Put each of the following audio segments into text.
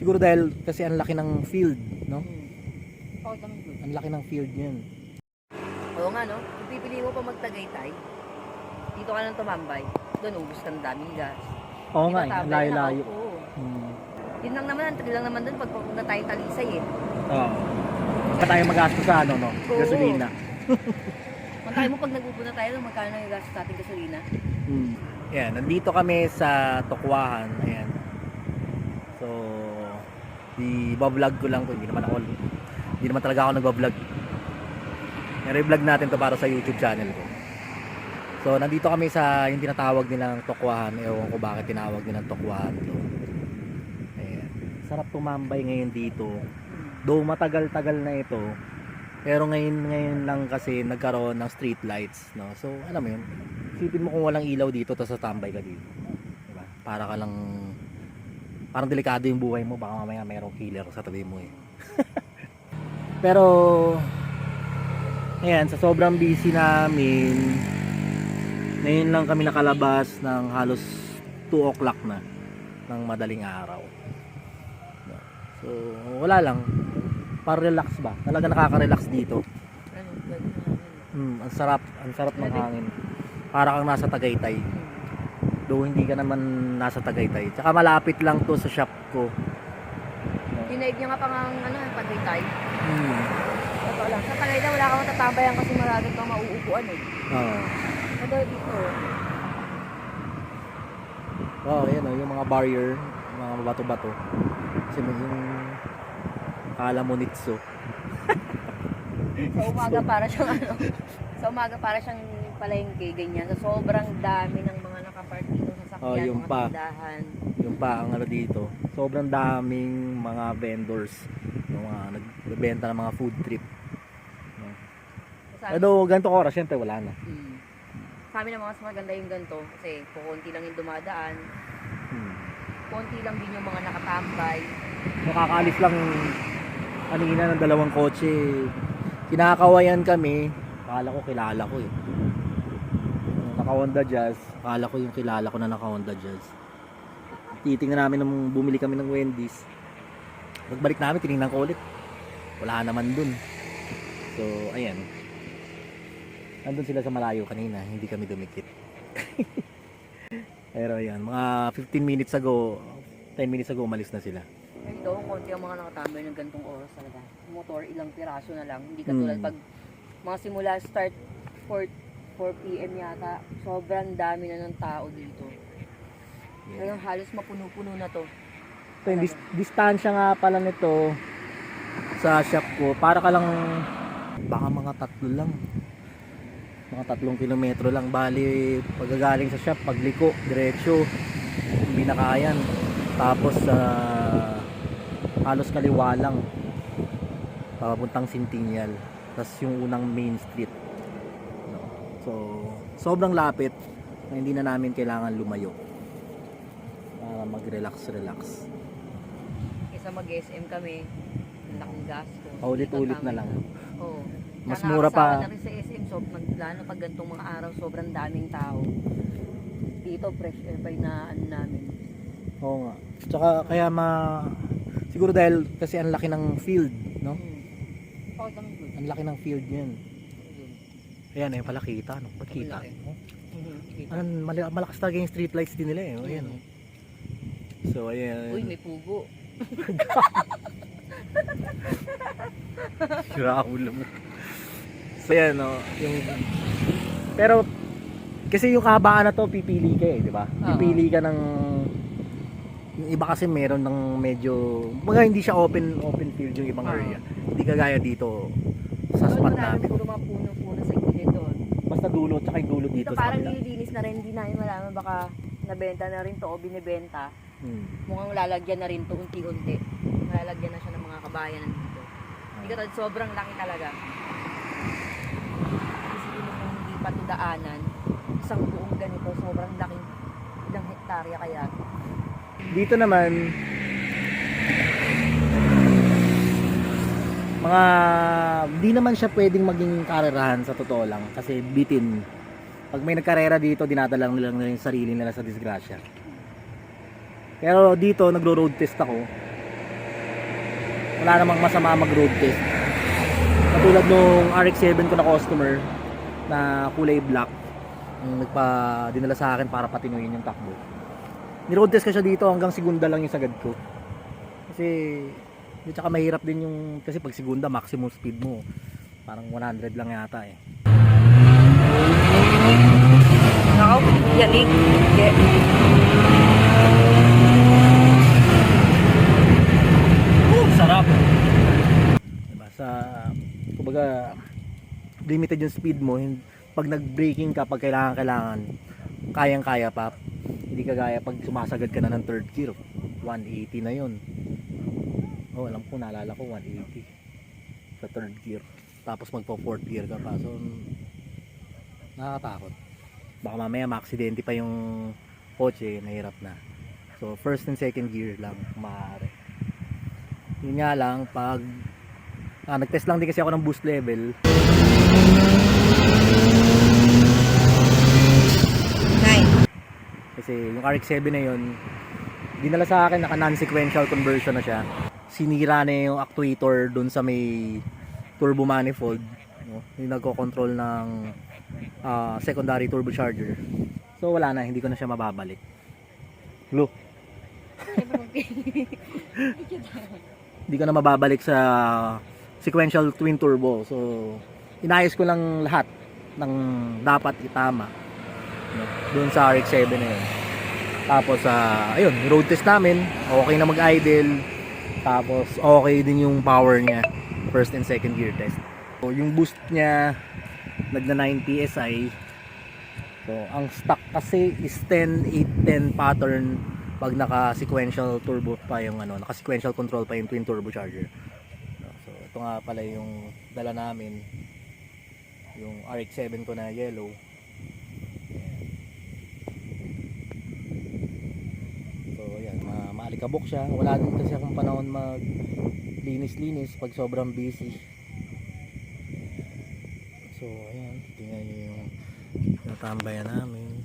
Siguro dahil kasi ang laki ng field, no? Hmm. Okay kami good. Ang laki ng field niyan. Oo nga no, kung pipili mo pa magtagaytay, dito ka lang tumambay, doon ubus ka ng daming gas. Oo nga, eh, ang layo-layo. Hmm. Yun lang naman, ang lang naman doon pag papunta tayo talisay eh. Oo. Pa tayo magastos sa ano, no? Oo. Gasolina. Kung tayo mo pag nagpupunta tayo, magkano na yung gastos sa ating gasolina? Hmm. Ayan, nandito kami sa Tokwahan. Ayan. So, i-vlog ko lang to. Hindi naman ako, hindi naman talaga ako nag-vlog. I-vlog natin to para sa YouTube channel ko. So, nandito kami sa yung tinatawag nilang Tokwahan. Ewan ko bakit tinawag nilang Tokwahan to. Ayan. Sarap tumambay ngayon dito. Though matagal-tagal na ito, pero ngayon ngayon lang kasi nagkaroon ng street lights, no. So, alam mo 'yun. Isipin mo kung walang ilaw dito tapos tatambay ka dito. Diba? Para ka lang parang delikado yung buhay mo, baka mamaya mayroong killer sa tabi mo eh. pero ayan, sa sobrang busy namin, ngayon lang kami nakalabas ng halos 2 o'clock na ng madaling araw. So, wala lang. Para relax ba? Talaga nakaka-relax dito. Hmm, ang sarap, ang sarap ng hangin. Para kang nasa Tagaytay. Though hindi ka naman nasa Tagaytay. Tsaka malapit lang to sa shop ko. Tinaig niya nga pa nga ang ano, yung pagaytay. Hmm. Totoo lang. Sa Tagaytay, wala kang matatambayan kasi marami kang mauupuan eh. Oo. Pero dito, Oh, yan oh, yung mga barrier, mga bato-bato. Kasi yung kala mo nitso. Sa umaga para siyang ano, sa umaga para siyang palengke, ganyan. So, sobrang dami ng mga nakapark dito sa sakyan, Oh, yung mga pa. tindahan. Yung pa ang ano dito. Sobrang daming mga vendors. Yung mga nagbebenta ng mga food trip. Sabi, Pero ganito oras, syempre wala na. mm, sa amin naman mas maganda yung ganito kasi kukunti lang yung dumadaan, Hmm. konti lang din yung mga nakatambay. Nakakaalis lang kanina ng dalawang kotse. Kinakawayan kami. Akala ko kilala ko eh. Naka Honda Jazz. Akala ko yung kilala ko na naka Honda Jazz. Titingnan namin nung bumili kami ng Wendy's. Pagbalik namin, tinignan ko ulit. Wala naman dun. So, ayan. Nandun sila sa malayo kanina. Hindi kami dumikit. Pero ayan, mga 15 minutes ago, 10 minutes ago, umalis na sila. Ito, konti ang mga nakatambay ng gantong oras talaga. Motor, ilang piraso na lang. Hindi katulad Mm. pag mga simula start 4, 4 p.m. yata, sobrang dami na ng tao dito. Yeah. Ngayon halos mapuno-puno na to. So, yung dis- distansya nga pala nito sa shop ko, para ka lang baka mga tatlo lang. Mga tatlong kilometro lang. Bali, pagagaling sa shop, pagliko, diretso, hindi na kayan. Tapos, sa halos kaliwa lang. Papuntang Sintinyal. Tapos yung unang main street. No? So, sobrang lapit na hindi na namin kailangan lumayo. Para mag-relax-relax. Isa mag-SM kami, ang laking gasto. Paulit-ulit na lang. Oo. Mas mura pa. na rin sa SM, so, mag, lalo pag gantong mga araw, sobrang daming tao. Dito, fresh air pa yung na, ano namin. Oo nga. Tsaka kaya ma siguro dahil kasi ang laki ng field, no? Hmm. Okay kami good. Ang laki ng field niyan. Yun. Ayan, ayun pala kita, no? Ba't kita? Oh? Kita. Ano, mali- malakas talaga yung street lights din nila eh. Oh, ayan. oh. So, ayan. Uy, may pugo. Sira ulo mo. So, ayan, no? Yung... Pero, kasi yung kabaan na to, pipili ka eh, di ba? Oo. Pipili ka ng... Yung iba kasi meron ng medyo... Mga hindi siya open open field yung ibang area. Hindi kagaya dito sa Doon spot namin. siguro mga puno-puno sa gilid doon. Basta dulo, tsaka yung dulo Dito dito sa parang nililinis na rin, hindi namin malaman baka nabenta na rin to o binibenta. Hmm. Mukhang lalagyan na rin to unti-unti. Lalagyan na siya ng mga kabayan dito. Hindi ka tulad, sobrang laki talaga. Isipin mo kung hindi pa to daanan, isang buong ganito, sobrang laki. Ilang hektarya kaya. Dito naman, mga di naman siya pwedeng maging karerahan sa totoo lang kasi bitin pag may nagkarera dito dinadala lang nila yung sarili nila sa disgrasya pero dito nagro road test ako wala namang masama mag road test. Katulad nung RX-7 ko na customer na kulay black, yung nagpa dinala sa akin para patinuin yung takbo. Ni-road test ko siya dito hanggang segunda lang yung sagad ko. Kasi yun tsaka mahirap din yung kasi pag segunda maximum speed mo parang 100 lang yata eh. Nakaw, yanig. Oh, sarap. Diba, sa kumbaga limited yung speed mo, pag nag-braking ka pag kailangan kailangan, kayang-kaya pa. Hindi kagaya pag sumasagad ka na ng third gear, 180 na yun. Oh, alam ko, naalala ko 180 sa third gear. Tapos magpo fourth gear ka pa. So, nakakatakot. Baka mamaya maaksidente pa yung kotse, nahirap na. So, first and second gear lang, maaari. Yun nga lang, pag ah, nag-test lang din kasi ako ng boost level, Kasi yung RX-7 na yun, dinala sa akin naka non-sequential conversion na siya. Sinira na yung actuator dun sa may turbo manifold. No? Yung nagko-control ng ah, secondary turbocharger. So wala na, hindi ko na siya mababalik. Look, hindi ko na mababalik sa sequential twin turbo. So inayos ko lang lahat ng dapat itama no, doon sa RX-7 na yun. Tapos, ah, ayun, road test namin. Okay na mag-idle. Tapos, okay din yung power niya. First and second gear test. So, yung boost niya, nagna 9 PSI. So, ang stock kasi is 10, 8, 10 pattern pag naka-sequential turbo pa yung ano, naka-sequential control pa yung twin turbocharger. So, ito nga pala yung dala namin. Yung RX-7 ko na yellow. So ayan, maalikabok siya. Wala din kasi akong panahon mag linis-linis pag sobrang busy. So ayan, tingnan niyo yung natambayan namin.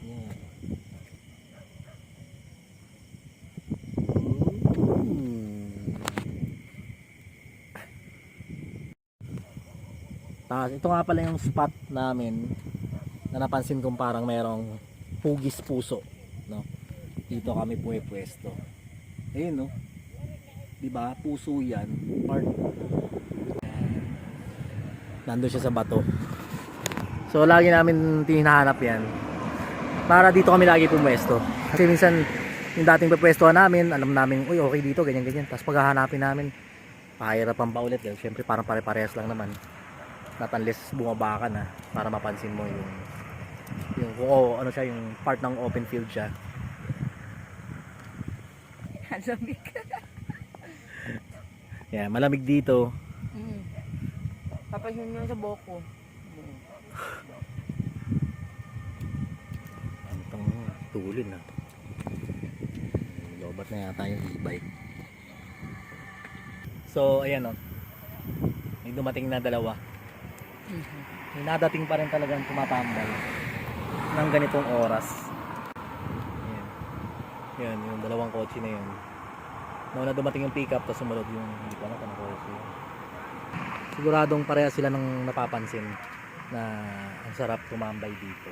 Ayan. Ooh. Tapos ito nga pala yung spot namin na napansin kong parang merong hugis puso no dito kami pumipwesto. Ayun no? Di ba puso yan. Part nandun siya sa bato. So lagi namin tinahanap yan. Para dito kami lagi pumwesto. Kasi minsan yung dating pupwestuhan namin alam namin uy okay dito ganyan ganyan. Tapos paghahanapin namin pahirapan pa ulit syempre parang pare-parehas lang naman. Not unless bumaba ka na para mapansin mo yung yung oh, ano siya yung part ng open field siya Lamig. yeah, malamig dito Mm. Papasin nyo sa boko. Mm. Antong tulin na. Lobat na yata yung e-bike. So, ayan o. May dumating na dalawa. Mhm. May nadating pa rin talagang tumatambay ng ganitong oras. Yan, yung dalawang kotse na yun. Nauna dumating yung pickup, tapos sumunod yung, hindi ko alam kung kotse. Siguradong pareha sila ng napapansin na ang sarap tumambay dito.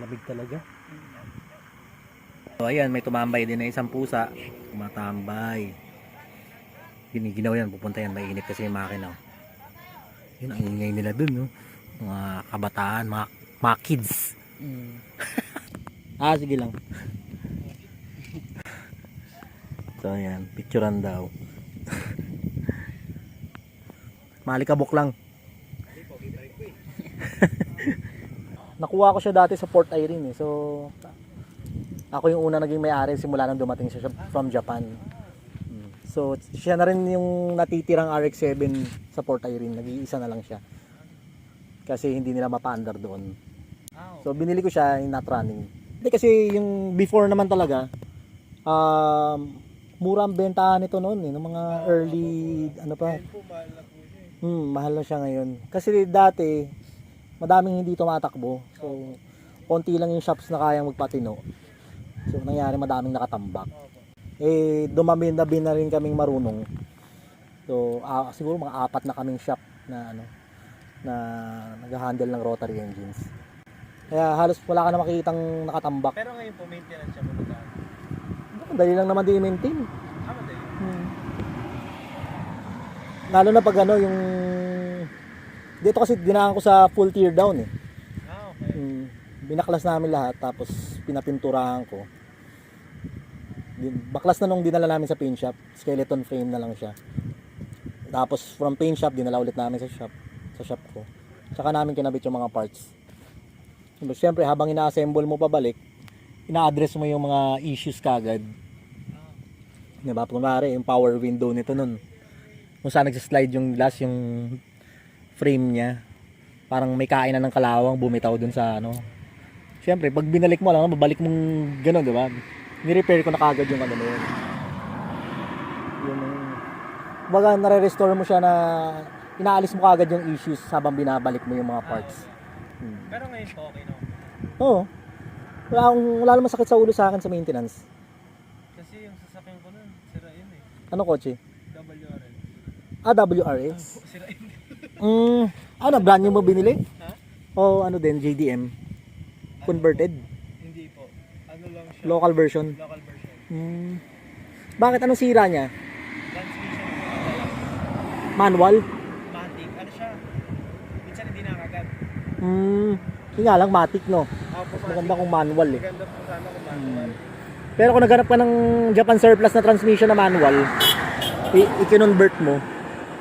Lamig talaga. So ayan, may tumambay din na isang pusa. Tumatambay. Giniginaw yan, pupunta yan, mainit kasi yung makina. Yun, ang ingay nila dun, no? Mga kabataan, mga, mga kids. Mm. Ah, sige lang. So ayan, picturean daw. Malikabok lang. Nakuha ko siya dati sa Port Irene eh. So ako yung una naging may-ari simula nang dumating siya from Japan. Mm. So siya na rin yung natitirang RX-7 sa Port Irene. Nag-iisa na lang siya. Kasi hindi nila mapa-under doon. So binili ko siya in not running. Hindi kasi yung before naman talaga um, mura ang bentahan nito noon eh, ng mga early ano pa. Hmm, mahal na siya ngayon. Kasi dati madaming hindi tumatakbo. So konti lang yung shops na kayang magpatino. So nangyari madaming nakatambak. Eh, dumami na bin na rin kaming marunong. So, ah, siguro mga apat na kaming shop na ano na nag-handle ng rotary engines. Kaya halos wala ka na makikitang nakatambak. Pero ngayon po, maintenance siya pumunta. Dali lang naman din i-maintain. Ah, madali. Hmm. Lalo na pag ano yung dito kasi dinaan ko sa full tear down eh. Ah, okay. Hmm. Binaklas namin lahat tapos pinapinturahan ko. Baklas na nung dinala namin sa paint shop, skeleton frame na lang siya. Tapos from paint shop dinala ulit namin sa shop, sa shop ko. Tsaka namin kinabit yung mga parts. Pero Siyempre habang ina-assemble mo pabalik, ina-address mo yung mga issues kagad. Diba? Kunwari, yung power window nito nun. Kung saan nagsislide yung glass, yung frame niya. Parang may kain na ng kalawang bumitaw dun sa ano. Siyempre, pag binalik mo lang, babalik mong gano'n, di ba? Ni-repair ko na kagad yung ano na yun. Yung, baga, nare-restore mo siya na inaalis mo kagad yung issues habang binabalik mo yung mga parts. Hmm. Pero ngayon po, okay no? Oo. Wala, akong, wala namang sakit sa ulo sa akin sa maintenance. Kasi yung sasakyan ko nun, sira yun eh. Ano kotse? WRL. Ah, yun. Mm, ano, brand new mo binili? Ha? O ano din, JDM? Converted? Hindi po. Ano lang siya? Local version? Local version. Mm. Bakit anong sira niya? Transmission Manual? Matic. Ano siya? Minsan hindi nakagat. Mm. Nga lang, matic no. Po, Maganda kung manual eh. Maganda po sana kung manual. Pero kung naghanap ka ng Japan surplus na transmission na manual, i-convert mo,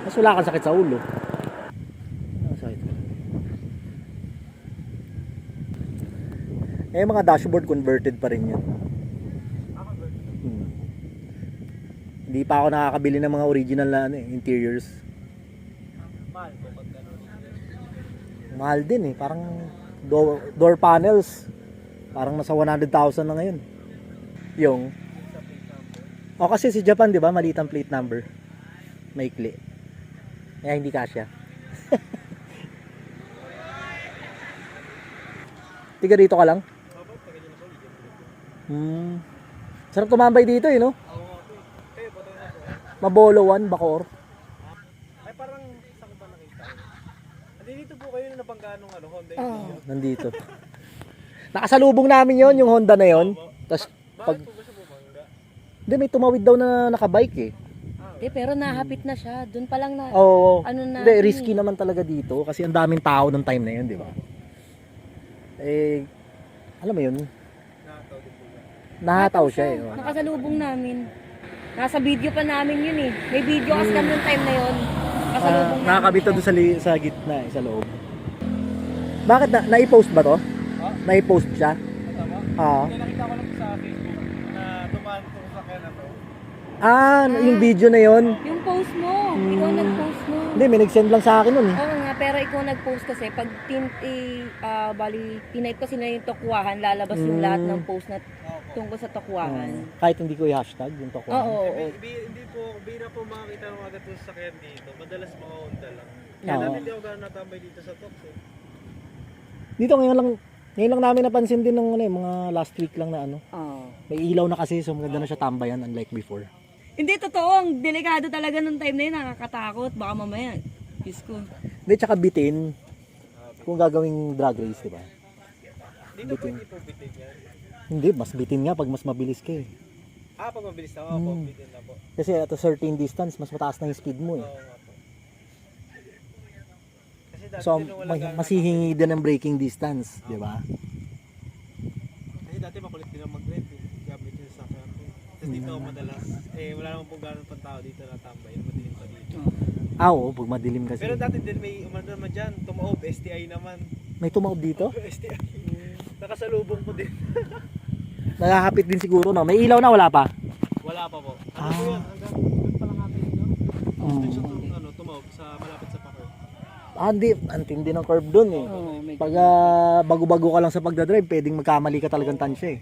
mas wala kang sakit sa ulo. Sakit? Eh, mga dashboard converted pa rin yun. Hmm. Hindi pa ako nakakabili ng mga original na ano, eh, interiors. Mahal din eh. Parang door, door panels. Parang nasa 100,000 na ngayon. Yung Sa. O kasi si Japan, 'di ba, maliit ang plate number. Maikli. Kaya hindi kasya. Tiga dito ka lang? Hmm. Sarap tumambay dito eh, no? Oo nga po. Kayo po, tayo na po. Mabolo 1, Bacoor. Ay, parang saan ko ba nakita? Hindi dito po kayo na nabanggaan ng ano, Honda. Indio. Nandito. Nakasalubong namin yon yung Honda na yon. Tapos, pag... Bakit po bumangga? Hindi, may tumawid daw na nakabike eh. Ah, Eh, pero nahapit na siya. Doon pa lang na. Oo. Ano na? Hindi, risky naman talaga dito kasi ang daming tao ng time na yun, di ba? Eh, alam mo yun, nakataw din po ba? nahataw siya eh. oh. Nakasalubong namin. Nasa video pa namin yun eh. May video kasi kami yung time na yun. Nakasalubong Ah, namin. nakakabito doon sa, li- sa gitna, eh, sa loob. Bakit na, nai-post ba to? Ah? Nai-post siya? Tama? Oo. Kaya nakita ko lang po sa Facebook na dumaan po sa kaya na to. Ah, yung video na yon. Yung post mo. Ikaw Hmm. nag-post mo. Hindi, may nag-send lang sa akin nun eh. Oo nga, pero ikaw nag-post kasi pag tin, eh, ah, bali, tinype kasi na yung tokwahan, lalabas yung lahat ng post na tungkol sa tokwahan. Hmm. Kahit hindi ko i-hashtag yung. Oo, oo, oo. Bi- bi- hindi po, bira po makakita ng agad sa sakyan dito. Madalas mga Honda lang. Kaya Oo. dati hindi ako gano'n natambay dito sa Tox eh. Dito ngayon lang, ngayon lang namin napansin din ng ano, eh, mga last week lang na ano. Oo. May ilaw na kasi, so maganda na siya tambayan unlike before. Hindi, totoo. Ang delikado talaga nung time na yun. Nakakatakot. Baka mamaya. Diyos ko. Hindi, tsaka bitin. Kung gagawing drag race, di ba? Dito po Bitin. hindi po bitin yan. Hindi, mas bitin nga pag mas mabilis ka eh. Ah, pag mabilis na ako Hmm. bitin na po. Kasi at a certain distance, mas mataas na yung speed mo eh. Oo nga po. Kasi dati So, nung wala masihingi din ang braking distance, di ba? Kasi dati makulit din ang mag-rent eh. Gamit yung sakyan ko. Tapos dito ako madalas. Eh, wala naman po gano'n pang tao dito na tambay. Madilim pa dito. Ah, oo, pag madilim kasi. Pero dati din may umano naman dyan. Tumaob, STI naman. May tumaob dito? STI. Nakasalubong ko din. Nakakapit din siguro, no? May ilaw na, wala pa? Wala pa po. Ano Ah. po yun? Hanggang doon pa lang natin dito. Mm. Doon siya tum- ano, tumaob sa malapit sa Paco. Ah, hindi. Ang tindi ng curve dun eh. May Pag ah, bago-bago ka lang sa pagdadrive, pwedeng magkamali ka talagang tansya eh.